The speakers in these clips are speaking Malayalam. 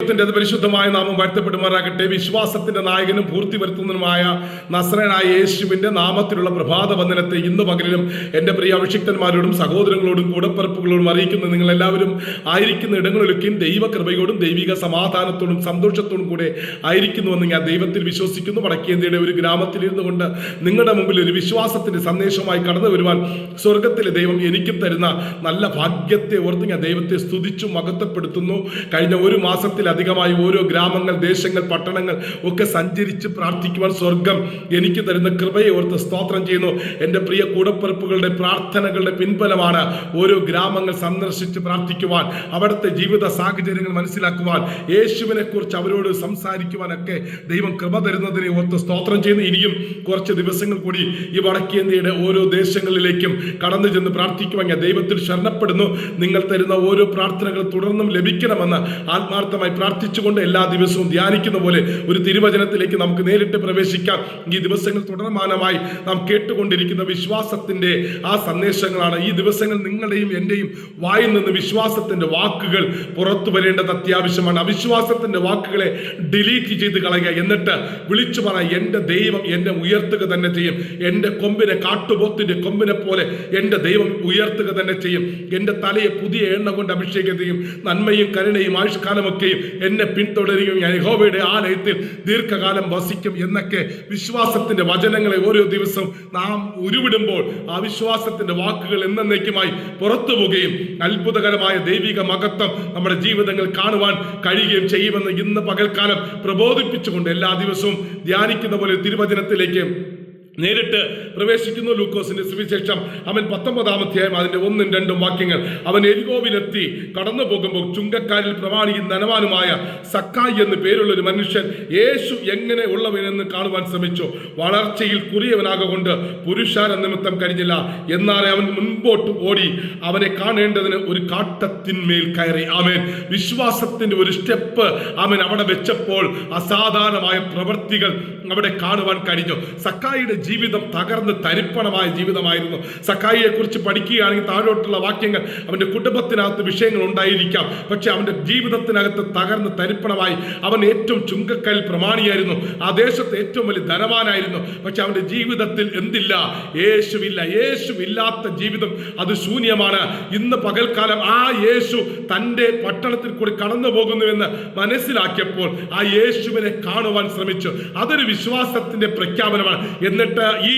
ദൈവത്തിന്റെ പരിശുദ്ധമായ നാമം വാഴ്ത്തപ്പെടുമാറാകട്ടെ. വിശ്വാസത്തിന്റെ നായകനും പൂർത്തി വരുത്തുന്നതിനുമായ നസ്രനായ യേശുവിന്റെ നാമത്തിലുള്ള പ്രഭാത വന്ദനത്തെ ഇന്ന് പകലിലും എന്റെ പ്രിയ അഭിഷിക്തന്മാരോടും സഹോദരങ്ങളോടും കൂടപ്പറപ്പുകളോടും അറിയിക്കുന്ന നിങ്ങൾ എല്ലാവരും ആയിരിക്കുന്ന ഇടങ്ങളിലൊക്കെയും ദൈവകൃപയോടും ദൈവിക സമാധാനത്തോടും സന്തോഷത്തോടും കൂടെ ആയിരിക്കുന്നുവെന്ന് ഞാൻ ദൈവത്തിൽ വിശ്വസിക്കുന്നു. വടക്കേന്ത്യയുടെ ഒരു ഗ്രാമത്തിലിരുന്നു കൊണ്ട് നിങ്ങളുടെ മുമ്പിൽ ഒരു വിശ്വാസത്തിന്റെ സന്ദേശമായി കടന്നു വരുവാൻ സ്വർഗത്തിലെ ദൈവം എനിക്കും തരുന്ന നല്ല ഭാഗ്യത്തെ ഓർത്ത് ഞാൻ ദൈവത്തെ സ്തുതിച്ചു മഹത്വപ്പെടുത്തുന്നു. കഴിഞ്ഞ ഒരു മാസത്തിലധികമായി ഓരോ ഗ്രാമങ്ങൾ ദേശങ്ങൾ പട്ടണങ്ങൾ ഒക്കെ സഞ്ചരിച്ച് പ്രാർത്ഥിക്കുവാൻ സ്വർഗം എനിക്ക് തരുന്ന കൃപയെ ഓർത്ത് സ്തോത്രം ചെയ്യുന്നു. എന്റെ പ്രിയ കൂടപ്പിറപ്പുകളുടെ പ്രാർത്ഥനകളുടെ പിൻബലമാണ് ഓരോ ഗ്രാമങ്ങൾ സന്ദർശിച്ച് പ്രാർത്ഥിക്കുവാൻ അവിടുത്തെ ജീവിത സാഹചര്യങ്ങൾ മനസ്സിലാക്കുവാൻ യേശുവിനെ കുറിച്ച് അവരോട് സംസാരിക്കുവാനൊക്കെ ദൈവം കൃപ തരുന്നതിനെ ഓർത്ത് സ്തോത്രം ചെയ്യുന്നു. ഇനിയും കുറച്ച് ദിവസങ്ങൾ കൂടി ഈ വടക്കേന്ത്യയുടെ ഓരോ ദേശങ്ങളിലേക്കും കടന്നു ചെന്ന് പ്രാർത്ഥിക്കുവാൻ ഞാൻ ദൈവത്തിൽ ശരണപ്പെടുന്നു. നിങ്ങൾ തരുന്ന ഓരോ പ്രാർത്ഥനകൾ തുടർന്നും ലഭിക്കണമെന്ന് ആത്മാർത്ഥമായി പ്രാർത്ഥിച്ചുകൊണ്ട് എല്ലാ ദിവസവും ധ്യാനിക്കുന്ന പോലെ ഒരു തിരുവചനത്തിലേക്ക് നമുക്ക് നേരിട്ട് പ്രവേശിക്കാം. ഈ ദിവസങ്ങൾ തുടർമാനമായി നാം കേട്ടുകൊണ്ടിരിക്കുന്ന വിശ്വാസത്തിന്റെ ആ സന്ദേശങ്ങളാണ്. ഈ ദിവസങ്ങൾ നിങ്ങളുടെയും എന്റെയും വായിൽ നിന്ന് വിശ്വാസത്തിന്റെ വാക്കുകൾ പുറത്തു വരേണ്ടത് അത്യാവശ്യമാണ്. അവിശ്വാസത്തിന്റെ വാക്കുകളെ ഡിലീറ്റ് ചെയ്ത് കളയുക. എന്നിട്ട് വിളിച്ചു പറ എന്റെ ദൈവം എന്നെ ഉയർത്തുക തന്നെ ചെയ്യും. എന്റെ കൊമ്പിനെ കാട്ടുപോത്തിന്റെ കൊമ്പിനെ പോലെ എന്റെ ദൈവം ഉയർത്തുക തന്നെ ചെയ്യും. എന്റെ തലയെ പുതിയ എണ്ണ കൊണ്ട് അഭിഷേകം ചെയ്യും. നന്മയും കരുണയും ആയുഷ്കാലമൊക്കെയും എന്നെ പിന്തുടരുകയും ഞാൻ യഹോവയുടെ ആലയത്തിൽ ദീർഘകാലം വസിക്കും എന്നൊക്കെ വിശ്വാസത്തിന്റെ വചനങ്ങളെ ഓരോ ദിവസവും നാം ഉരുവിടുമ്പോൾ ആ വിശ്വാസത്തിന്റെ വാക്കുകൾ എന്നേക്കുമായി പുറത്തു പോവുകയും അത്ഭുതകരമായ ദൈവിക മഹത്വം നമ്മുടെ ജീവിതങ്ങൾ കാണുവാൻ കഴിയുകയും ചെയ്യുമെന്ന് ഇന്ന് പകൽക്കാലം പ്രബോധിപ്പിച്ചുകൊണ്ട് എല്ലാ ദിവസവും ധ്യാനിക്കുന്ന പോലെ തിരുവചനത്തിലേക്ക് നേരിട്ട് പ്രവേശിക്കുന്നു ലൂക്കോസിന്റെ സുവിശേഷം. അവൻ പത്തൊമ്പതാം അധ്യായം അതിന്റെ ഒന്നും രണ്ടും വാക്യങ്ങൾ. അവൻ എരികോവിലെത്തി. കടന്നു പോകുമ്പോൾ ചുങ്കക്കാരിൽ പ്രമാണിയും ധനവാനുമായ സക്കായി എന്ന് പേരുള്ള ഒരു മനുഷ്യൻ യേശു എങ്ങനെ ഉള്ളവനെന്ന് കാണുവാൻ ശ്രമിച്ചു. വളർച്ചയിൽ കുറിയവനാകൊണ്ട് പുരുഷാര നിമിത്തം കഴിഞ്ഞില്ല. എന്നാൽ അവൻ മുൻപോട്ട് ഓടി. അവനെ കാണേണ്ടതിന് ഒരു കാട്ടത്തിന്മേൽ കയറി. അവൻ വിശ്വാസത്തിന്റെ ഒരു സ്റ്റെപ്പ് അവൻ അവിടെ വെച്ചപ്പോൾ അസാധാരണമായ പ്രവൃത്തികൾ അവിടെ കാണുവാൻ കഴിഞ്ഞു. സക്കായിയുടെ ജീവിതം തകർന്ന് തരിപ്പണമായ ജീവിതമായിരുന്നു. സക്കായിയെ കുറിച്ച് പഠിക്കുകയാണെങ്കിൽ താഴോട്ടുള്ള വാക്യങ്ങൾ അവന്റെ കുടുംബത്തിനകത്ത് വിഷയങ്ങൾ ഉണ്ടായിരിക്കാം. പക്ഷെ അവന്റെ ജീവിതത്തിനകത്ത് തകർന്ന് തരിപ്പണമായി അവൻ ഏറ്റവും ചുങ്കക്കൽ പ്രമാണിയായിരുന്നു. ആ ദേശത്ത് ഏറ്റവും വലിയ ധനവാനായിരുന്നു. പക്ഷെ അവന്റെ ജീവിതത്തിൽ എന്തില്ല? യേശുവില്ല. യേശുവില്ലാത്ത ജീവിതം അത് ശൂന്യമാണ്. ഇന്ന് പകൽക്കാലം ആ യേശു തന്റെ പട്ടണത്തിൽ കൂടി കടന്നു പോകുന്നുവെന്ന് മനസ്സിലാക്കിയപ്പോൾ ആ യേശുവിനെ കാണുവാൻ ശ്രമിച്ചു. അതൊരു വിശ്വാസത്തിന്റെ പ്രഖ്യാപനമാണ്. എന്നിട്ട് ഈ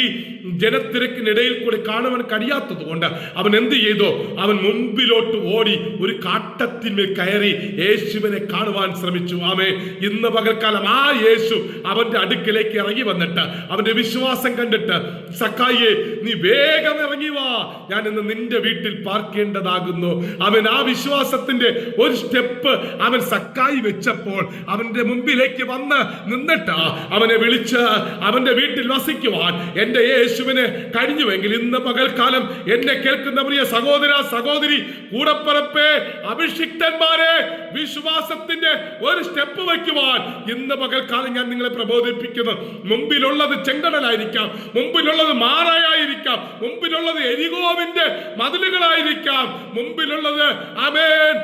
ജനത്തിരക്കിനിടയിൽ കൂടി കാണുവാൻ കഴിയാത്തത് കൊണ്ട് അവൻ എന്ത് ചെയ്തു? അവൻ മുമ്പിലോട്ട് ഓടി ഒരു കാട്ടത്തിന്മേൽ കയറി യേശുവിനെ കാണുവാൻ ശ്രമിച്ചു. ആമേ ഇന്ന് പകൽക്കാലം ആ യേശു അവന്റെ അടുക്കിലേക്ക് ഇറങ്ങി വന്നിട്ട് അവന്റെ വിശ്വാസം കണ്ടിട്ട് സക്കായിയെ നീ വേഗം ഇറങ്ങി വാ. ഞാൻ ഇന്ന് നിന്റെ വീട്ടിൽ പാർക്കേണ്ടതാകുന്നു. അവൻ ആ വിശ്വാസത്തിന്റെ ഒരു സ്റ്റെപ്പ് അവൻ സക്കായി വെച്ചപ്പോൾ അവന്റെ മുമ്പിലേക്ക് വന്ന് നിന്നിട്ട് അവനെ വിളിച്ച് അവന്റെ വീട്ടിൽ വസിക്കുവാൻ എന്റെ യേശുവിന് കഴിഞ്ഞുവെങ്കിൽ ഇന്ന് പകൽക്കാലം എന്നെ കേൾക്കുന്ന പ്രിയ സഹോദര സഹോദരി കൂടപ്പറപ്പേ അഭിഷിക്തന്മാരെ വിശ്വാസത്തിന്റെ ഒരു സ്റ്റെപ്പ് വയ്ക്കുവാൻ ഇന്ന് പകൽക്കാലം ഞാൻ നിങ്ങളെ പ്രബോധിപ്പിക്കുന്നു. മുമ്പിലുള്ളത് ചെങ്കടലായിരിക്കാം മുമ്പിലുള്ളത് മാറായായിരിക്കാം മുമ്പിലുള്ളത് എരികോവിന്റെ മതിലുകളായിരിക്കാം മുമ്പിലുള്ളത് അമേൻ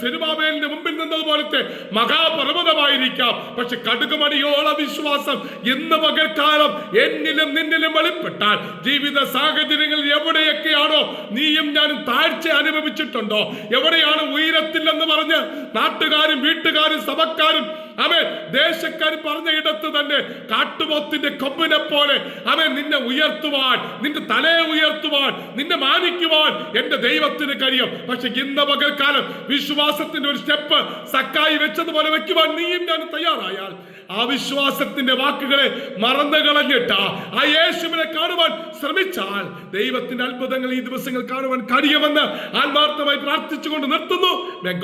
സെരുബാബേലിന്റെ മുമ്പിൽ നിന്നതുപോലത്തെ മഹാപർവതമായിരിക്കാം. പക്ഷെ കടുകുമണിയോള വിശ്വാസം ഇന്ന് പകൽക്കാലം എന്നിലും നിന്നിലും വെളിപ്പെട്ടാൽ ജീവിത സാഹചര്യങ്ങൾ എവിടെയൊക്കെയാണോ നീയും ഞാനും താഴ്ച അനുഭവിച്ചിട്ടുണ്ടോ? എവിടെയാണ് ഉയരത്തില്ലെന്ന് പറഞ്ഞ് നാട്ടുകാരും വീട്ടുകാരും സഭക്കാരും അവൻ ദേശക്കാർ പറഞ്ഞ ഇടത്ത് തന്നെ കാട്ടുപോത്തിന്റെ കൊമ്പിനെ പോലെ അവൻ നിന്നെ ഉയർത്തുവാൻ നിന്റെ തലയെ ഉയർത്തുവാൻ നിന്നെ മാനിക്കുവാൻ എന്റെ ദൈവത്തിന് കഴിയും. പക്ഷെ ഇന്ന് പകൽക്കാലം വിശ്വാസത്തിന്റെ ഒരു സ്റ്റെപ്പ് സക്കായി വെച്ചതുപോലെ വെക്കുവാൻ നീയും ഞാൻ തയ്യാറായാൽ ആ വിശ്വാസത്തിന്റെ വാക്കുകളെ മറന്നു കളഞ്ഞിട്ട് ആ യേശുവിനെ കാണുവാൻ ശ്രമിച്ചാൽ ദൈവത്തിന്റെ അത്ഭുതങ്ങൾ ഈ ദിവസങ്ങൾ കാണുവാൻ കഴിയുമെന്ന് ആത്മാർത്ഥമായി പ്രാർത്ഥിച്ചുകൊണ്ട് നിർത്തുന്നു.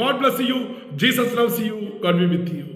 God bless you Jesus loves you God with you